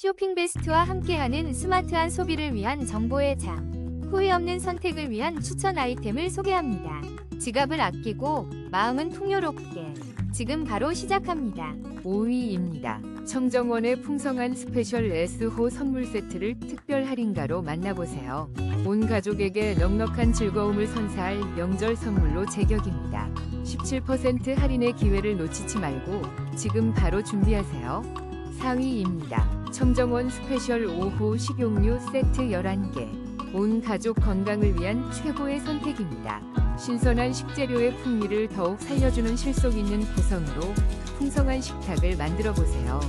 쇼핑 베스트와 함께하는 스마트한 소비를 위한 정보의 장. 후회 없는 선택을 위한 추천 아이템을 소개합니다. 지갑을 아끼고 마음은 풍요롭게. 지금 바로 시작합니다. 5위입니다. 청정원의 풍성한 스페셜 S호 선물 세트를 특별 할인가로 만나보세요. 온 가족에게 넉넉한 즐거움을 선사할 명절 선물로 제격입니다. 17% 할인의 기회를 놓치지 말고 지금 바로 준비하세요. 4위입니다. 청정원 스페셜 5호 식용유 세트 11개. 온 가족 건강을 위한 최고의 선택입니다. 신선한 식재료의 풍미를 더욱 살려주는 실속 있는 구성으로 풍성한 식탁을 만들어 보세요.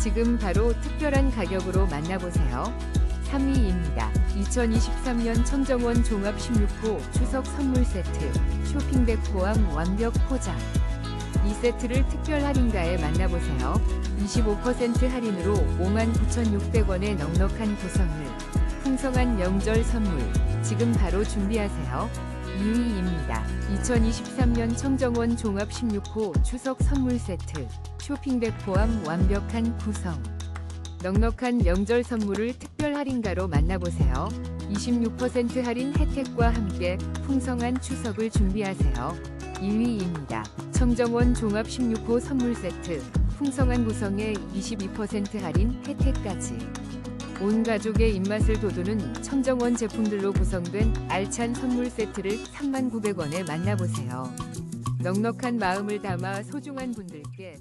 지금 바로 특별한 가격으로 만나보세요. 3위입니다. 2023년 청정원 종합 16호 추석 선물 세트 쇼핑백 포함 완벽 포장. 이 세트를 특별 할인가에 만나보세요. 25% 할인으로 59,600원의 넉넉한 구성을 풍성한 명절 선물 지금 바로 준비하세요. 2위입니다. 2023년 청정원 종합 16호 추석 선물 세트 쇼핑백 포함 완벽한 구성 넉넉한 명절 선물을 특별 할인가로 만나보세요. 26% 할인 혜택과 함께 풍성한 추석을 준비하세요. 1위입니다. 청정원 종합 16호 선물 세트 풍성한 구성에 22% 할인 혜택까지 온 가족의 입맛을 돋우는 청정원 제품들로 구성된 알찬 선물 세트를 39,900원에 만나보세요. 넉넉한 마음을 담아 소중한 분들께